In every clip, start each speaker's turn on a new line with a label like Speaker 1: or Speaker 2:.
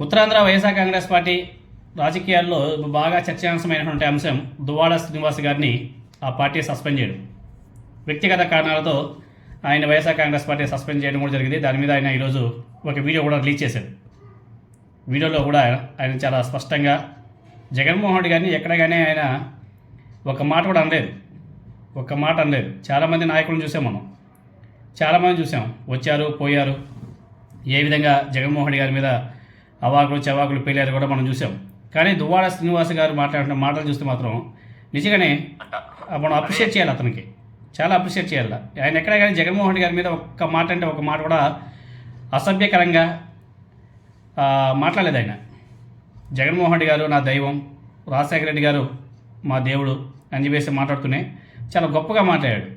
Speaker 1: Uttarandhra YSR Congress party రాజకీయాల్లో బాగా చర్చాంశమైనటువంటి అంశం దువాడ శ్రీనివాస్ గారిని ఆ పార్టీ సస్పెండ్ చేయడం. వ్యక్తిగత కారణాలతో ఆయన వైఎస్ఆర్ కాంగ్రెస్ పార్టీ సస్పెండ్ చేయడం కూడా జరిగింది. దాని మీద ఆయన ఈరోజు ఒక వీడియో కూడా రిలీజ్ చేశారు. వీడియోలో కూడా ఆయన చాలా స్పష్టంగా జగన్మోహన్ రెడ్డి గారిని ఎక్కడ కానీ ఆయన ఒక మాట కూడా అనలేదు. ఒక్క మాట అనలేదు. చాలామంది నాయకులను చూసాం మనం. చాలామంది చూసాం. వచ్చారు పోయారు. ఏ విధంగా జగన్మోహన్ రెడ్డి గారి మీద అవాకులు చవాకులు పేలారు కూడా మనం చూసాం. కానీ దువ్వాడ శ్రీనివాస్ గారు మాట్లాడిన మాటలు చూస్తే మాత్రం నిజంగానే మనం అప్రిషియేట్ చేయాలి అతనికి. చాలా అప్రిషియేట్ చేయాలి. ఆయన ఎక్కడ కానీ జగన్మోహన్ రెడ్డి గారి మీద ఒక్క మాట అంటే ఒక మాట కూడా అసభ్యకరంగా మాట్లాడలేదు ఆయన. జగన్మోహన్ రెడ్డి గారు నా దైవం రాజశేఖర రెడ్డి గారు మా దేవుడు అని చెప్పేసి మాట్లాడుతూనే చాలా గొప్పగా మాట్లాడాడు.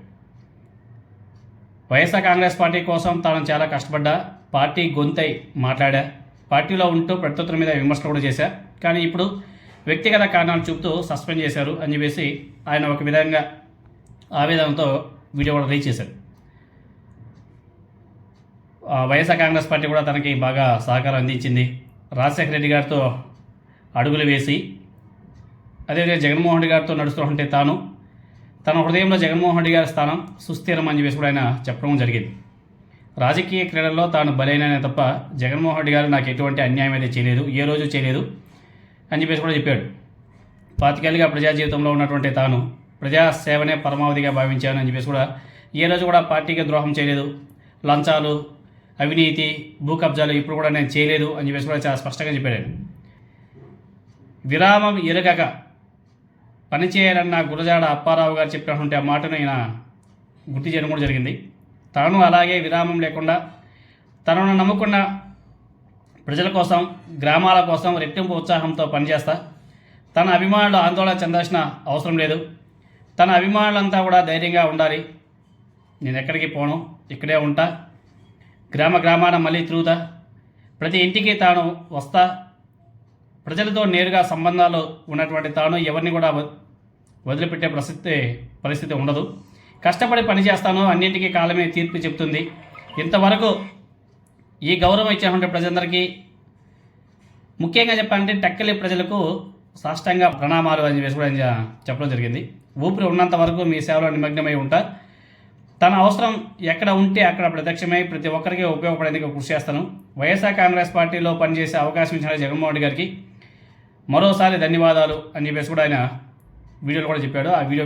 Speaker 1: వైఎస్ఆర్ కాంగ్రెస్ పార్టీ కోసం తాను చాలా కష్టపడ్డా పార్టీ గొంతై మాట్లాడా పార్టీలో ఉంటూ ప్రత్యుత్తర మీద విమర్శలు కూడా చేశారు కానీ ఇప్పుడు వ్యక్తిగత కారణాలు చూపుతూ సస్పెండ్ చేశారు అని చెప్పేసి ఆయన ఒక విధంగా ఆవేదనతో వీడియో కూడా రీచ్ చేశారు. వైఎస్ఆర్ కాంగ్రెస్ పార్టీ కూడా తనకి బాగా సహకారం అందించింది. రాజశేఖర రెడ్డి గారితో అడుగులు వేసి అదేవిధంగా జగన్మోహన్ రెడ్డి గారితో నడుస్తుంటే తాను తన హృదయంలో జగన్మోహన్ రెడ్డి గారి స్థానం సుస్థిరం అని చెప్పేసి కూడా ఆయన చెప్పడం జరిగింది. రాజకీయ క్రీడల్లో తాను బలైననే తప్ప జగన్మోహన్ రెడ్డి గారు నాకు ఎటువంటి అన్యాయం అయితే చేయలేదు ఏ రోజు చేయలేదు అని చెప్పేసి కూడా చెప్పాడు. పాతికేళ్ళుగా ప్రజా జీవితంలో ఉన్నటువంటి తాను ప్రజా సేవనే పరమావధిగా భావించాను అని చెప్పేసి కూడా ఏ రోజు కూడా పార్టీకి ద్రోహం చేయలేదు. లంచాలు అవినీతి భూ కబ్జాలు ఇప్పుడు కూడా నేను చేయలేదు అని చెప్పేసి కూడా చాలా స్పష్టంగా చెప్పాడు. విరామం ఎరగక పనిచేయాలన్న గురజాడ అప్పారావు గారు చెప్పినటువంటి ఆ మాటను ఆయన గుర్తు చేయడం కూడా జరిగింది. తాను అలాగే విరామం లేకుండా తనను నమ్ముకున్న ప్రజల కోసం గ్రామాల కోసం రెట్టింపు ఉత్సాహంతో పనిచేస్తా. తన అభిమానులు ఆందోళన చెందాల్సిన అవసరం లేదు. తన అభిమానులంతా కూడా ధైర్యంగా ఉండాలి. నేను ఎక్కడికి పోను ఇక్కడే ఉంటా. గ్రామ గ్రామాన మళ్ళీ తిరుగుతా. ప్రతి ఇంటికి తాను వస్తా. ప్రజలతో నేరుగా సంబంధాలు ఉన్నటువంటి తాను ఎవరిని కూడా వదిలిపెట్టే పరిస్థితి పరిస్థితి ఉండదు. కష్టపడి పని చేస్తాను అన్నింటికీ కాలమే తీర్పు చెప్తుంది ఇంతవరకు ఈ గౌరవం ఇచ్చినటువంటి ప్రజలందరికీ ముఖ్యంగా చెప్పాలంటే టక్కలి ప్రజలకు సాష్టంగా ప్రణామాలు అని చెప్పేసి కూడా చెప్పడం జరిగింది. ఊపిరి ఉన్నంత వరకు మీ సేవలో నిమగ్నమై ఉంటా. తన అవసరం ఎక్కడ ఉంటే అక్కడ ప్రత్యక్షమై ప్రతి ఒక్కరికి ఉపయోగపడేందుకు కృషి చేస్తాను. వైఎస్ఆర్ కాంగ్రెస్ పార్టీలో పనిచేసే అవకాశం ఇచ్చిన జగన్మోహన్ రెడ్డి గారికి మరోసారి ధన్యవాదాలు అని చెప్పేసి కూడా ఆయన వీడియోలో కూడా చెప్పాడు. ఆ వీడియో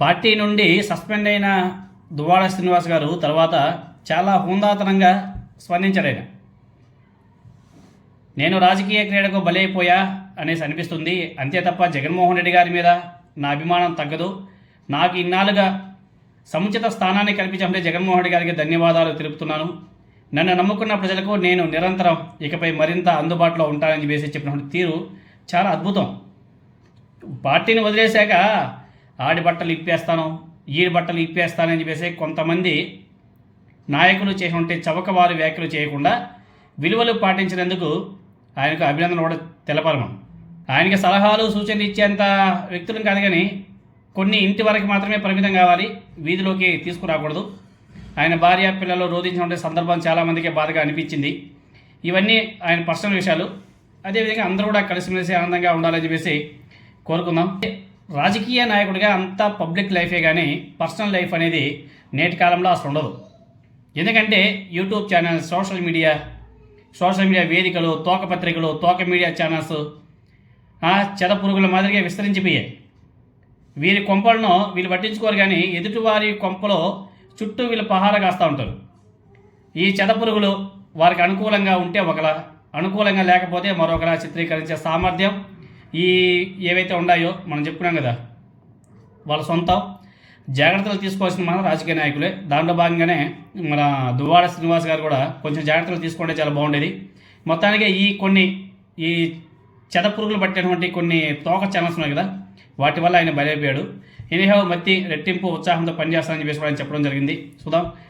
Speaker 1: పార్టీ నుండి సస్పెండ్ అయిన దువ్వాడ శ్రీనివాస్ గారు తర్వాత చాలా హుందాతనంగా స్పందించాడు నేను రాజకీయ క్రీడకు బలైపోయా అనేసి అనిపిస్తుంది. అంతే తప్ప జగన్మోహన్ రెడ్డి గారి మీద నా అభిమానం తగ్గదు. నాకు ఇన్నాళ్ళుగా సముచిత స్థానాన్ని కల్పించే జగన్మోహన్ రెడ్డి గారికి ధన్యవాదాలు తెలుపుతున్నాను. నన్ను నమ్ముకున్న ప్రజలకు నేను నిరంతరం ఇకపై మరింత అందుబాటులో ఉంటానని చెప్పేసి చెప్పినటువంటి తీరు చాలా అద్భుతం. పార్టీని వదిలేశాక ఆడి బట్టలు ఇప్పేస్తాను ఈడి బట్టలు ఇప్పేస్తానని చెప్పేసి కొంతమంది నాయకులు చేసినటువంటి చవకవారి వ్యాఖ్యలు చేయకుండా విలువలు పాటించినందుకు ఆయనకు అభినందన కూడా తెలపాలి మనం. ఆయనకి సలహాలు సూచనలు ఇచ్చేంత వ్యక్తులను కాదు కానీ కొన్ని ఇంటి వరకు మాత్రమే పరిమితం కావాలి వీధిలోకి తీసుకురాకూడదు. ఆయన భార్య పిల్లలు రోధించినటువంటి సందర్భం చాలామందికి బాధగా అనిపించింది. ఇవన్నీ ఆయన పర్సనల్ విషయాలు. అదేవిధంగా అందరూ కూడా కలిసిమెలిసి ఆనందంగా ఉండాలని చెప్పేసి కోరుకుందాం. రాజకీయ నాయకుడిగా అంతా పబ్లిక్ లైఫే కానీ పర్సనల్ లైఫ్ అనేది నేటి కాలంలో అసలు ఉండదు. ఎందుకంటే YouTube channel social media social media వేదికలు తోక పత్రికలు తోక మీడియా ఛానల్స్ ఆ, చెద పురుగుల మాదిరిగా విస్తరించిపోయాయి. వీరి కొంపలను వీళ్ళు పట్టించుకోరు కానీ ఎదుటివారి కొంపలో చుట్టూ వీళ్ళు పహారా కాస్తూ ఉంటారు. ఈ చెద పురుగులు వారికి అనుకూలంగా ఉంటే ఒకలా అనుకూలంగా లేకపోతే మరొకలా చిత్రీకరించే సామర్థ్యం ఈ ఏవైతే ఉన్నాయో మనం చెప్పుకున్నాం కదా వాళ్ళ సొంతం జాగ్రత్తలు తీసుకోవాల్సిన మన రాజకీయ నాయకులే. దాంట్లో భాగంగానే మన దువ్వాడ శ్రీనివాస్ గారు కూడా కొంచెం జాగ్రత్తలు తీసుకుంటే చాలా బాగుండేది. మొత్తానికి ఈ కొన్ని ఈ చెద పురుగులు పట్టినటువంటి కొన్ని తోక ఛానల్స్ ఉన్నాయి కదా వాటి వల్ల ఆయన బలైపోయాడు. ఎనీహౌ మత్తి రెట్టింపు ఉత్సాహంతో పనిచేస్తానని చెప్పేసి కూడా ఆయన చెప్పడం జరిగింది. చూద్దాం.